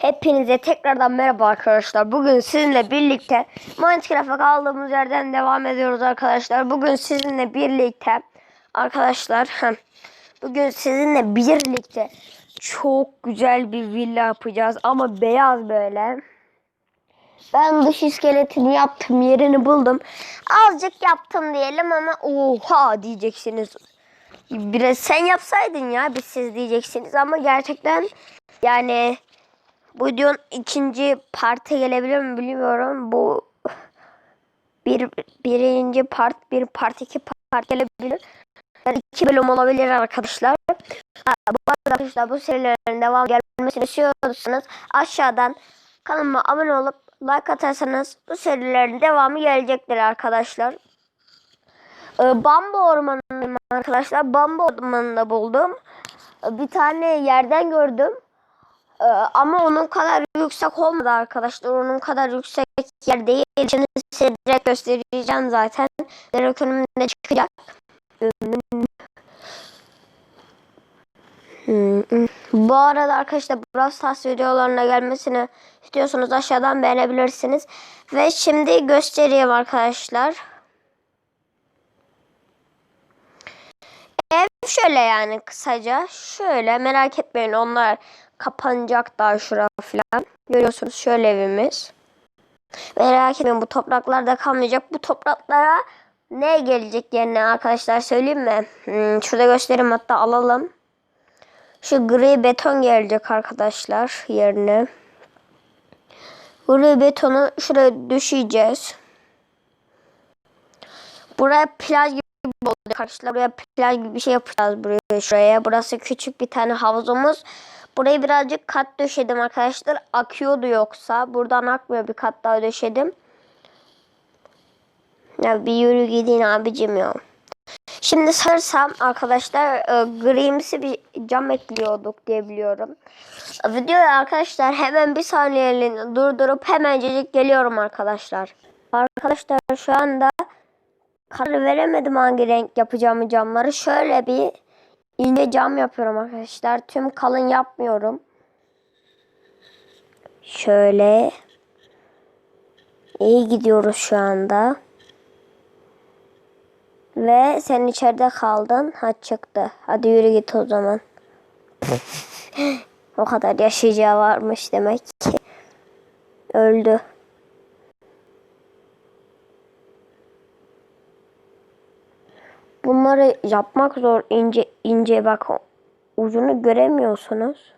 Hepinize tekrardan merhaba arkadaşlar. Bugün sizinle birlikte Minecraft'a kaldığımız yerden devam ediyoruz arkadaşlar. Bugün sizinle birlikte arkadaşlar bugün sizinle birlikte çok güzel bir villa yapacağız ama beyaz böyle. Ben dış iskeletini yaptım, yerini buldum. Azıcık yaptım diyelim ama oha diyeceksiniz. Biraz sen yapsaydın ya biz siz diyeceksiniz ama gerçekten yani bu videonun ikinci parti gelebilir mi bilmiyorum. Bu bir birinci part, bir part iki part gelebilir. Yani iki bölüm olabilir arkadaşlar. Bu arkadaşlar bu serilerin devam gelmesini istiyorsanız aşağıdan kanalıma abone olup like atarsanız bu serilerin devamı gelecektir arkadaşlar. Ee, Bambu arkadaşlar. Bambu ormanında buldum. Ee, Bir tane yerden gördüm. Ee, ama onun kadar yüksek olmadı arkadaşlar. Onun kadar yüksek yer değil. Şimdi size direkt göstereceğim zaten. Direkt önümde çıkacak. Hmm. Bu arada arkadaşlar Brawl Stars videolarına gelmesini istiyorsanız aşağıdan beğenebilirsiniz. Ve şimdi göstereyim arkadaşlar. Ev şöyle yani kısaca. Şöyle merak etmeyin onlar kapanacak daha şura falan. Görüyorsunuz şöyle evimiz. Merak etmeyin bu topraklarda kalmayacak. Bu topraklara ne gelecek yerine arkadaşlar söyleyeyim mi? Hmm, şurada göstereyim hatta alalım. Şu gri beton gelecek arkadaşlar yerine. Gri betonu şuraya düşeceğiz. Buraya plaj gibi oldu arkadaşlar. Buraya plaj gibi bir şey yapacağız buraya şuraya. Burası küçük bir tane havuzumuz. Burayı birazcık kat döşedim arkadaşlar. Akıyordu yoksa. Buradan akmıyor bir kat daha döşedim. Ya bir yürü gidin abicim ya. Şimdi sanırsam arkadaşlar e, grimsi bir cam ekliyorduk diye biliyorum. Videoyu arkadaşlar hemen bir saniyeliğine durdurup hemencecik geliyorum arkadaşlar. Arkadaşlar şu anda karar veremedim hangi renk yapacağımı camları. Şöyle bir ince cam yapıyorum arkadaşlar. Tüm kalın yapmıyorum. Şöyle. İyi gidiyoruz şu anda. Ve sen içeride kaldın. Ha çıktı. Hadi yürü git o zaman. o kadar yaşayacağı varmış demek ki. Öldü. Bunları yapmak zor. ince ince bak ucunu göremiyorsunuz.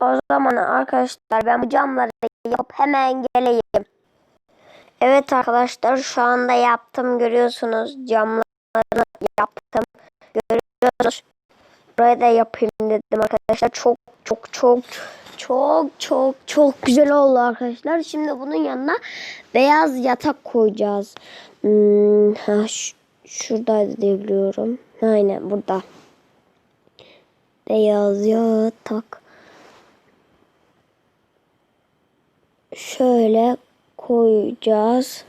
O zaman arkadaşlar ben bu camları yapıp hemen geleyim. Evet arkadaşlar şu anda yaptım görüyorsunuz camları yaptım görüyorsunuz. Buraya da yapayım dedim arkadaşlar çok çok çok çok çok çok güzel oldu arkadaşlar. Şimdi bunun yanına beyaz yatak koyacağız. Hmm, ha, şuradaydı diye biliyorum. Aynen burada. Beyaz yatak. Şöyle koyacağız.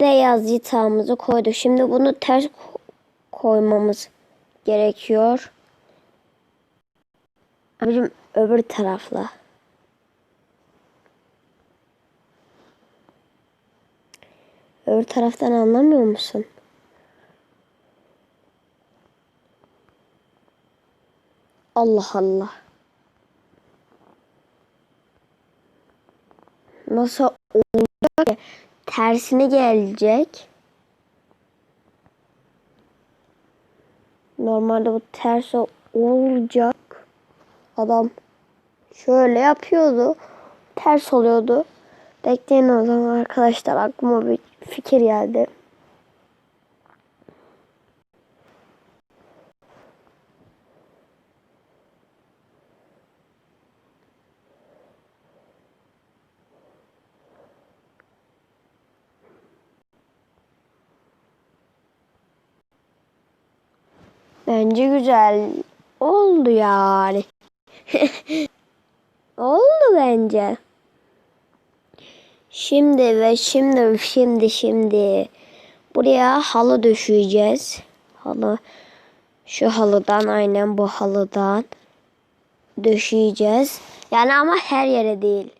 Beyaz yatağımızı koyduk. Şimdi bunu ters ko- koymamız gerekiyor. Abicim öbür tarafla. Öbür taraftan anlamıyor musun? Allah Allah. Nasıl olacak? Tersine gelecek. Normalde bu ters olacak. Adam şöyle yapıyordu. Ters oluyordu. Bekleyin o zaman arkadaşlar aklıma bir fikir geldi. Bence güzel oldu yani. oldu bence. Şimdi ve şimdi şimdi şimdi buraya halı döşeyeceğiz. Halı Şu halıdan aynen bu halıdan döşeyeceğiz. Yani ama her yere değil.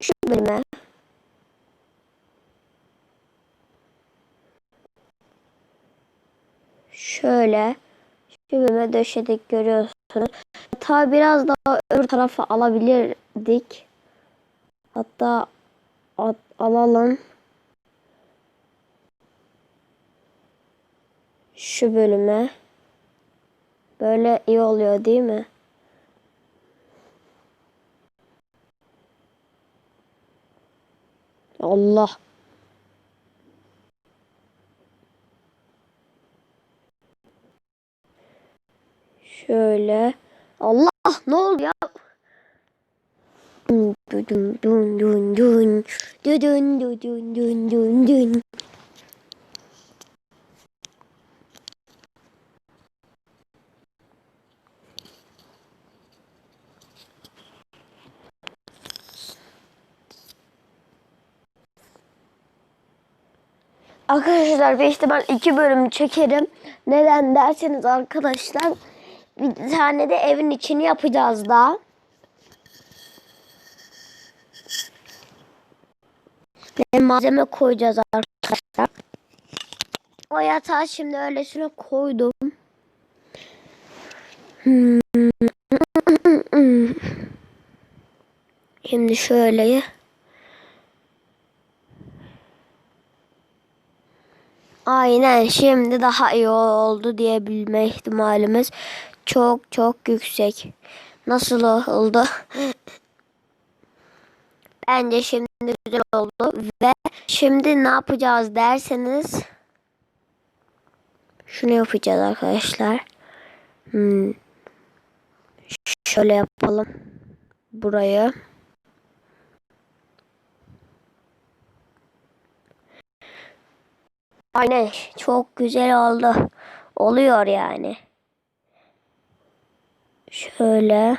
Şu bölüme. Şöyle şu bölüme döşedik görüyorsunuz. Hatta biraz daha öbür tarafa alabilirdik. Hatta at- alalım. Şu bölüme. Böyle iyi oluyor değil mi? Allah. Şöyle. Allah ne oldu ya? Dun dun dun dun dun dun dun dun dun dun dun. Arkadaşlar ve işte ben iki bölüm çekerim. Neden derseniz arkadaşlar bir tane de evin içini yapacağız daha. Ve malzeme koyacağız arkadaşlar. O yatağı şimdi öylesine koydum. Şimdi şöyle Aynen şimdi daha iyi oldu diyebilme ihtimalimiz çok çok yüksek. Nasıl oldu? Bence şimdi güzel oldu ve şimdi ne yapacağız derseniz şunu yapacağız arkadaşlar. Hmm. Şöyle yapalım. Burayı. Aynen çok güzel oldu. Oluyor yani. Şöyle.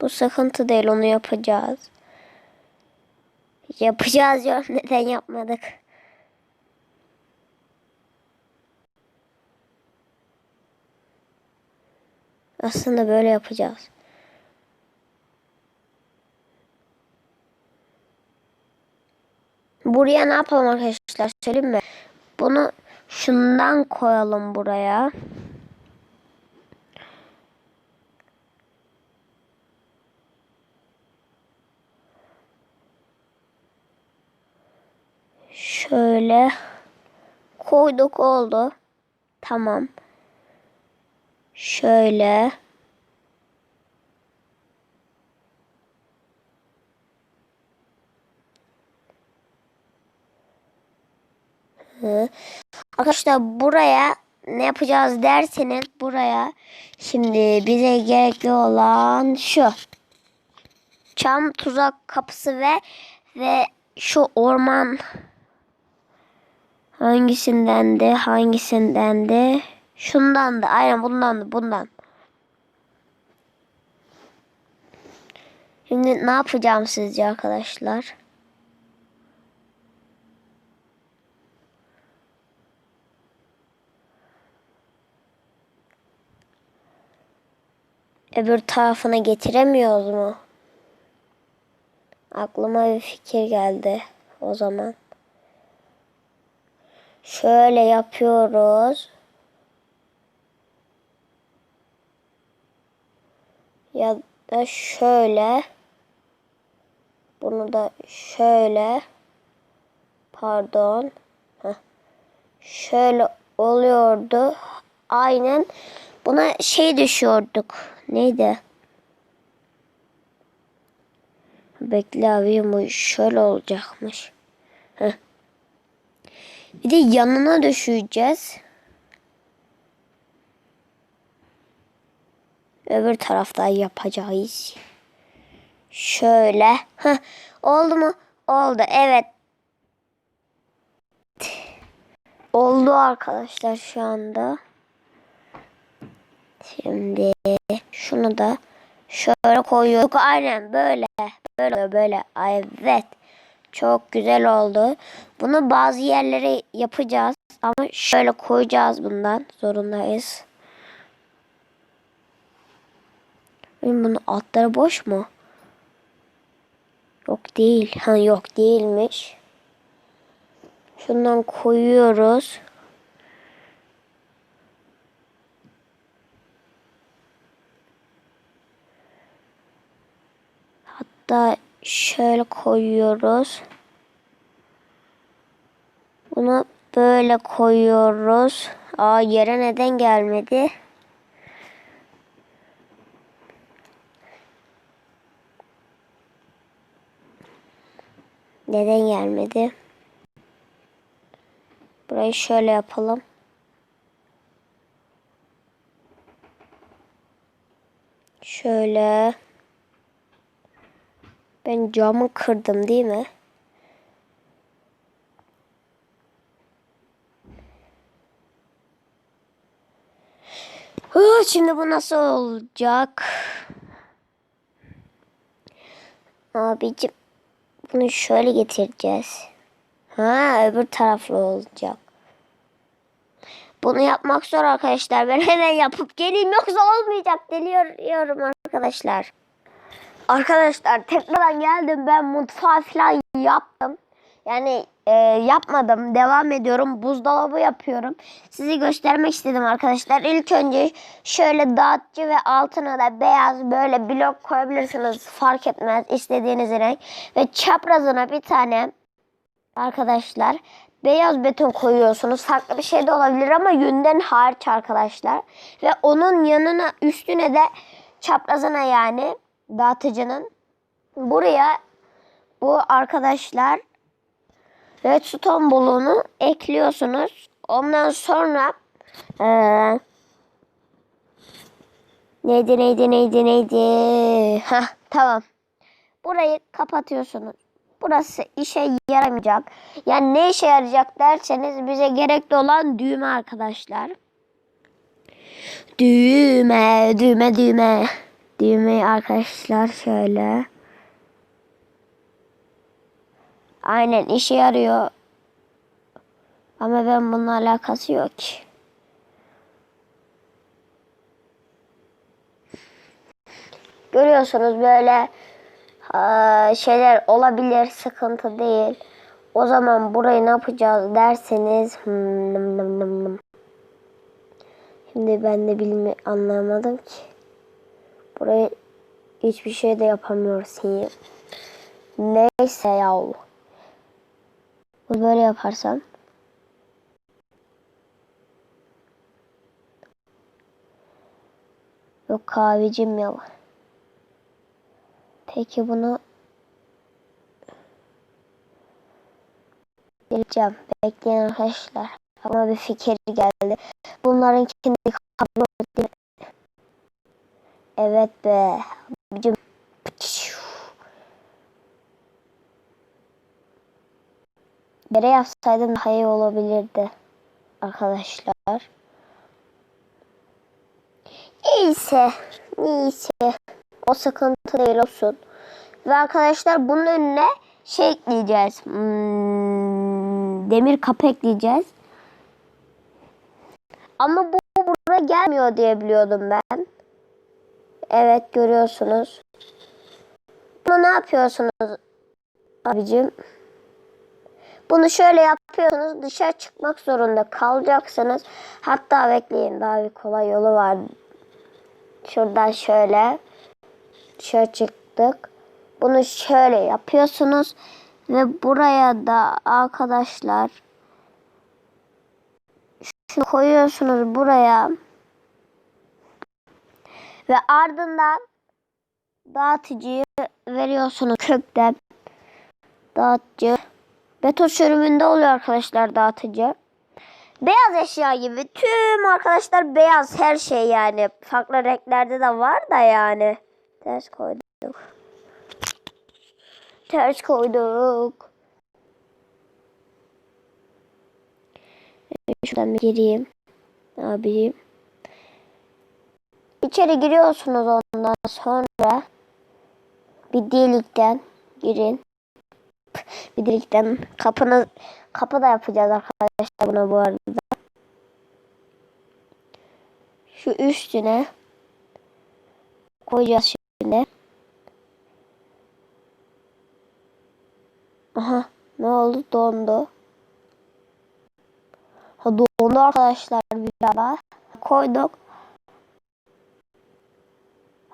Bu sıkıntı değil onu yapacağız. Yapacağız ya neden yapmadık? Aslında böyle yapacağız. Buraya ne yapalım arkadaşlar söyleyeyim mi? Bunu şundan koyalım buraya. Şöyle koyduk oldu. Tamam. Şöyle. Arkadaşlar buraya ne yapacağız derseniz buraya şimdi bize gerekli olan şu. Çam tuzak kapısı ve ve şu orman hangisinden de hangisinden de şundan da aynen bundan da bundan. Şimdi ne yapacağım sizce arkadaşlar? Öbür tarafına getiremiyoruz mu? Aklıma bir fikir geldi o zaman. Şöyle yapıyoruz. Ya da şöyle. Bunu da şöyle. Pardon. Heh. Şöyle oluyordu. Aynen. Buna şey düşüyorduk. Neydi? Bekle abi şöyle olacakmış. Heh. Bir de yanına düşeceğiz. Öbür tarafta yapacağız. Şöyle. Heh. Oldu mu? Oldu. Evet. Oldu arkadaşlar şu anda. Şimdi şunu da Şöyle koyuyorduk. Aynen böyle. Böyle böyle. Evet. Çok güzel oldu. Bunu bazı yerlere yapacağız. Ama şöyle koyacağız bundan. Zorundayız. Benim bunun altları boş mu? Yok değil. Ha yok değilmiş. Şundan koyuyoruz. Hatta şöyle koyuyoruz. Bunu böyle koyuyoruz. Aa yere neden gelmedi? Neden gelmedi? Burayı şöyle yapalım. Şöyle. Ben camı kırdım değil mi? Şimdi bu nasıl olacak? Abicim bunu şöyle getireceğiz. Ha öbür taraflı olacak. Bunu yapmak zor arkadaşlar. Ben hemen yapıp geleyim yoksa olmayacak. Deliyorum arkadaşlar. Arkadaşlar tekrardan geldim. Ben mutfağı falan yaptım. Yani e, yapmadım. Devam ediyorum. Buzdolabı yapıyorum. Sizi göstermek istedim arkadaşlar. İlk önce şöyle dağıtıcı ve altına da beyaz böyle blok koyabilirsiniz. Fark etmez. istediğiniz renk. Ve çaprazına bir tane arkadaşlar beyaz beton koyuyorsunuz. Farklı bir şey de olabilir ama yünden hariç arkadaşlar. Ve onun yanına üstüne de çaprazına yani dağıtıcının buraya bu arkadaşlar redstone buluğunu ekliyorsunuz. Ondan sonra eee neydi neydi neydi neydi Heh, tamam. Burayı kapatıyorsunuz. Burası işe yaramayacak. Yani ne işe yarayacak derseniz bize gerekli olan düğme arkadaşlar. Düğme, düğme, düğme. Düğmeyi arkadaşlar şöyle. Aynen işe yarıyor. Ama ben bununla alakası yok ki. Görüyorsunuz böyle eee, şeyler olabilir, sıkıntı değil. O zaman burayı ne yapacağız derseniz hmm, nım nım nım. Şimdi ben de bilmi anlamadım ki. Burayı hiçbir şey de yapamıyoruz iyi. Neyse yahu. Bu böyle yaparsam. Yok kahvecim ya. Peki bunu geleceğim. Bekleyin arkadaşlar. Ama bir fikir geldi. Bunların kendi kablo. Evet be. Yere yapsaydım daha iyi olabilirdi. Arkadaşlar. Neyse. Neyse. O sıkıntı değil olsun. Ve arkadaşlar bunun önüne şey ekleyeceğiz. Hmm, demir kapı ekleyeceğiz. Ama bu buraya gelmiyor diye biliyordum ben. Evet görüyorsunuz. Bunu ne yapıyorsunuz abicim? Bunu şöyle yapıyorsunuz. Dışarı çıkmak zorunda kalacaksınız. Hatta bekleyin daha bir kolay yolu var. Şuradan şöyle. Dışarı çıktık. Bunu şöyle yapıyorsunuz. Ve buraya da arkadaşlar şunu koyuyorsunuz buraya. Ve ardından dağıtıcıyı veriyorsunuz kökten. Dağıtıcı. Beton sürümünde oluyor arkadaşlar dağıtıcı. Beyaz eşya gibi tüm arkadaşlar beyaz her şey yani. Farklı renklerde de var da yani. Ters koyduk. Ters koyduk. Şuradan bir gireyim. Ne? İçeri giriyorsunuz ondan sonra bir delikten girin. Bir delikten kapını kapı da yapacağız arkadaşlar buna bu arada. Şu üstüne koyacağız şimdi. Aha ne oldu? Dondu. Ha dondu arkadaşlar bir daha. Koyduk.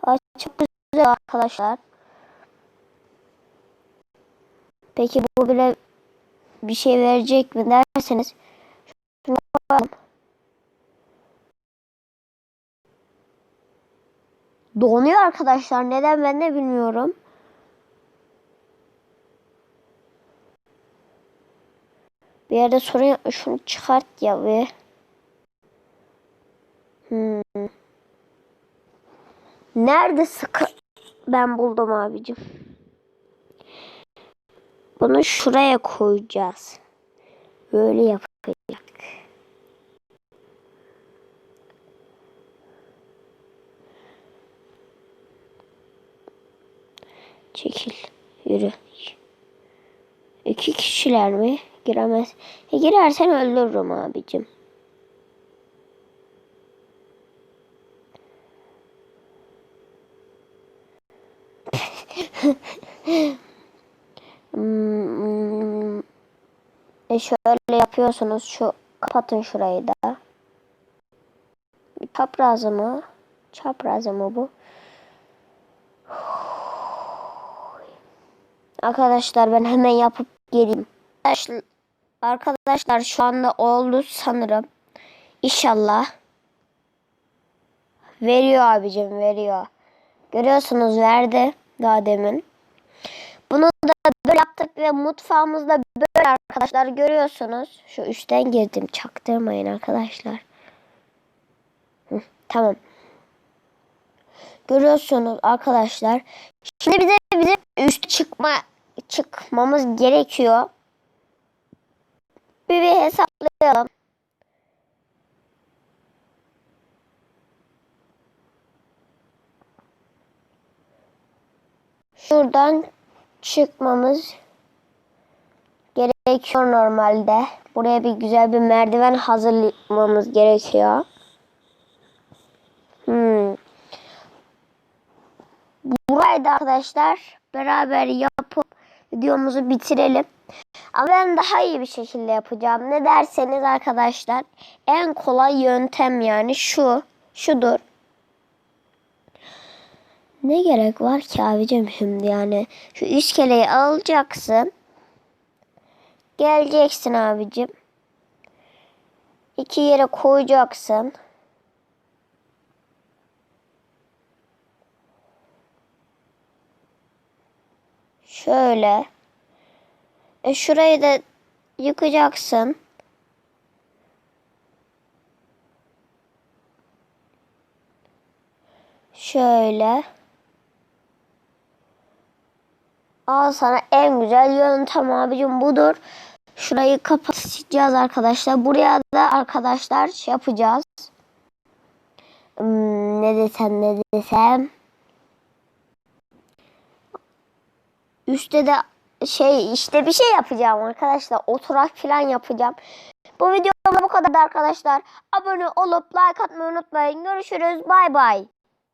Ha, çok güzel arkadaşlar. Peki bu bile bir şey verecek mi derseniz şunu koyalım. Donuyor arkadaşlar. Neden ben de bilmiyorum. Bir yerde sorun. Şunu çıkart ya be. Hmm. Nerede sıkı? Ben buldum abicim. Bunu şuraya koyacağız. Böyle yapacak. Çekil. Yürü. İki kişiler mi? Giremez. E girersen öldürürüm abicim. Hmm, E şöyle yapıyorsunuz. Şu kapatın şurayı da. Çaprazı mı? Çaprazı mı bu? Arkadaşlar ben hemen yapıp geleyim. Arkadaşlar, şu anda oldu sanırım. İnşallah. Veriyor abicim veriyor. Görüyorsunuz verdi daha demin. Bunu da böyle yaptık ve mutfağımızda böyle arkadaşlar görüyorsunuz. Şu üstten girdim çaktırmayın arkadaşlar. Hı, tamam. Görüyorsunuz arkadaşlar. Şimdi bize bize üst çıkma çıkmamız gerekiyor. Bir, bir hesaplayalım. Şuradan çıkmamız gerekiyor normalde. Buraya bir güzel bir merdiven hazırlamamız gerekiyor. Hmm. Burayı da arkadaşlar beraber yapıp videomuzu bitirelim. Ama ben daha iyi bir şekilde yapacağım. Ne derseniz arkadaşlar en kolay yöntem yani şu. Şudur. Ne gerek var ki abicim şimdi yani. Şu iskeleyi alacaksın. Geleceksin abicim. İki yere koyacaksın. Şöyle. E şurayı da yıkacaksın. Şöyle. Al sana en güzel yöntem abicim budur. Şurayı kapatacağız arkadaşlar. Buraya da arkadaşlar şey yapacağız. Hmm, ne desem ne desem. Üstte de şey işte bir şey yapacağım arkadaşlar. Oturak falan yapacağım. Bu videom bu kadar arkadaşlar. Abone olup like atmayı unutmayın. Görüşürüz. Bay bay.